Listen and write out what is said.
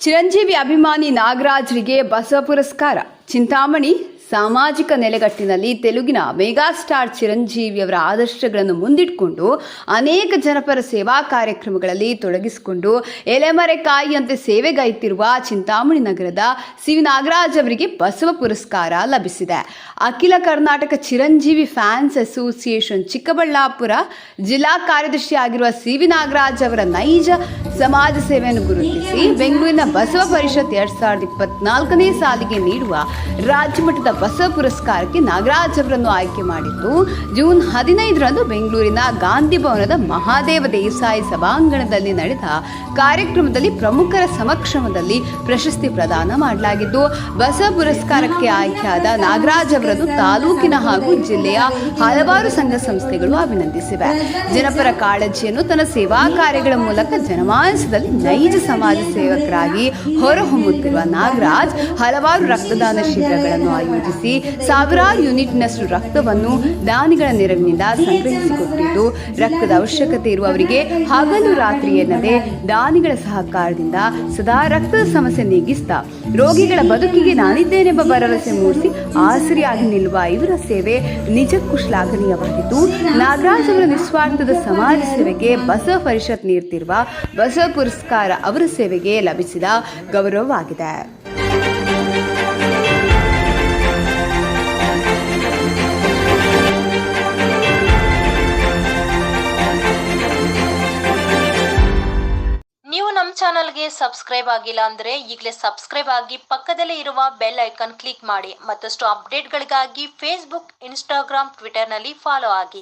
ಚಿರಂಜೀವಿ ಅಭಿಮಾನಿ ನಾಗರಾಜ್ರಿಗೆ ಬಸವ ಪುರಸ್ಕಾರ. ಚಿಂತಾಮಣಿ ಸಾಮಾಜಿಕ ನೆಲೆಗಟ್ಟಿನಲ್ಲಿ ತೆಲುಗಿನ ಮೆಗಾಸ್ಟಾರ್ ಚಿರಂಜೀವಿಯವರ ಆದರ್ಶಗಳನ್ನು ಮುಂದಿಟ್ಕೊಂಡು ಅನೇಕ ಜನಪರ ಸೇವಾ ಕಾರ್ಯಕ್ರಮಗಳಲ್ಲಿ ತೊಡಗಿಸಿಕೊಂಡು ಎಲೆಮರೆ ಕಾಯಿಯಂತೆ ಸೇವೆಗೈತಿರುವ ಚಿಂತಾಮಣಿ ನಗರದ ಸಿ ವಿ ನಾಗರಾಜ್ ಅವರಿಗೆ ಬಸವ ಪುರಸ್ಕಾರ ಲಭಿಸಿದೆ. ಅಖಿಲ ಕರ್ನಾಟಕ ಚಿರಂಜೀವಿ ಫ್ಯಾನ್ಸ್ ಅಸೋಸಿಯೇಷನ್ ಚಿಕ್ಕಬಳ್ಳಾಪುರ ಜಿಲ್ಲಾ ಕಾರ್ಯದರ್ಶಿ ಆಗಿರುವ ಸಿ ವಿ ನಾಗರಾಜ್ ಅವರ ನೈಜ ಸಮಾಜ ಸೇವೆಯನ್ನು ಗುರುತಿಸಿ ಬೆಂಗಳೂರಿನ ಬಸವ ಪರಿಷತ್ ಎರಡ್ ಸಾವಿರದ ಇಪ್ಪತ್ನಾಲ್ಕನೇ ಸಾಲಿಗೆ ನೀಡುವ ರಾಜ್ಯ ಮಟ್ಟದ ಬಸವ ಪುರಸ್ಕಾರಕ್ಕೆ ನಾಗರಾಜ್ ಅವರನ್ನು ಆಯ್ಕೆ ಮಾಡಿದ್ದು, ಜೂನ್ ಹದಿನೈದರಂದು ಬೆಂಗಳೂರಿನ ಗಾಂಧಿ ಭವನದ ಮಹಾದೇವ ದೇಸಾಯಿ ಸಭಾಂಗಣದಲ್ಲಿ ನಡೆದ ಕಾರ್ಯಕ್ರಮದಲ್ಲಿ ಪ್ರಮುಖರ ಸಮಕ್ಷಮದಲ್ಲಿ ಪ್ರಶಸ್ತಿ ಪ್ರದಾನ ಮಾಡಲಾಗಿದ್ದು, ಬಸವ ಪುರಸ್ಕಾರಕ್ಕೆ ಆಯ್ಕೆಯಾದ ನಾಗರಾಜ್ ಅವರನ್ನು ತಾಲೂಕಿನ ಹಾಗೂ ಜಿಲ್ಲೆಯ ಹಲವಾರು ಸಂಘ ಸಂಸ್ಥೆಗಳು ಅಭಿನಂದಿಸಿವೆ. ಜನಪರ ಕಾಳಜಿಯನ್ನು ತನ್ನ ಸೇವಾ ಕಾರ್ಯಗಳ ಮೂಲಕ ಜನಮಾನಸದಲ್ಲಿ ನೈಜ ಸಮಾಜ ಸೇವಕರಾಗಿ ಹೊರಹೊಮ್ಮುತ್ತಿರುವ ನಾಗರಾಜ್ ಹಲವಾರು ರಕ್ತದಾನ ಶಿಬಿರಗಳನ್ನು ಆಯೋಜಿಸಿ ಸಾವಿರಾರು ಯೂನಿಟ್ನಷ್ಟು ರಕ್ತವನ್ನು ದಾನಿಗಳ ನೆರವಿನಿಂದ ಸಂಗ್ರಹಿಸಿಕೊಟ್ಟಿದ್ದು, ರಕ್ತದ ಅವಶ್ಯಕತೆ ಇರುವವರಿಗೆ ಹಗಲು ರಾತ್ರಿ ಎನ್ನದೆ ದಾನಿಗಳ ಸಹಕಾರದಿಂದ ಸದಾ ರಕ್ತದ ಸಮಸ್ಯೆ ನೀಗಿಸ್ತಾ ರೋಗಿಗಳ ಬದುಕಿಗೆ ನಾನಿದ್ದೇನೆಂಬ ಭರವಸೆ ಮೂಡಿಸಿ ಆಸರಿಯಾಗಿ ನಿಲ್ಲುವ ಇವರ ಸೇವೆ ನಿಜಕ್ಕೂ ಶ್ಲಾಘನೀಯವಾಗಿದ್ದು ನಾಗರಾಜ್ ಅವರ ನಿಸ್ವಾರ್ಥದ ಸಮಾಜ ಸೇವೆಗೆ ಬಸವ ಪರಿಷತ್ ನೀಡುತ್ತಿರುವ ಬಸವ ಪುರಸ್ಕಾರ ಅವರ ಸೇವೆಗೆ ಲಭಿಸಿದ ಗೌರವವಾಗಿದೆ. ನೀವು ನಮ್ಮ ಚಾನಲ್ಗೆ ಸಬ್ಸ್ಕ್ರೈಬ್ ಆಗಿಲ್ಲ ಅಂದ್ರೆ ಈಗಲೇ ಸಬ್ಸ್ಕ್ರೈಬ್ ಆಗಿ ಪಕ್ಕದಲ್ಲೇ ಇರುವ ಬೆಲ್ ಐಕಾನ್ ಕ್ಲಿಕ್ ಮಾಡಿ ಮತ್ತಷ್ಟು ಅಪ್ಡೇಟ್ಗಳಿಗಾಗಿ ಫೇಸ್ಬುಕ್ ಇನ್ಸ್ಟಾಗ್ರಾಮ್ ಟ್ವಿಟರ್ನಲ್ಲಿ ಫಾಲೋ ಆಗಿ.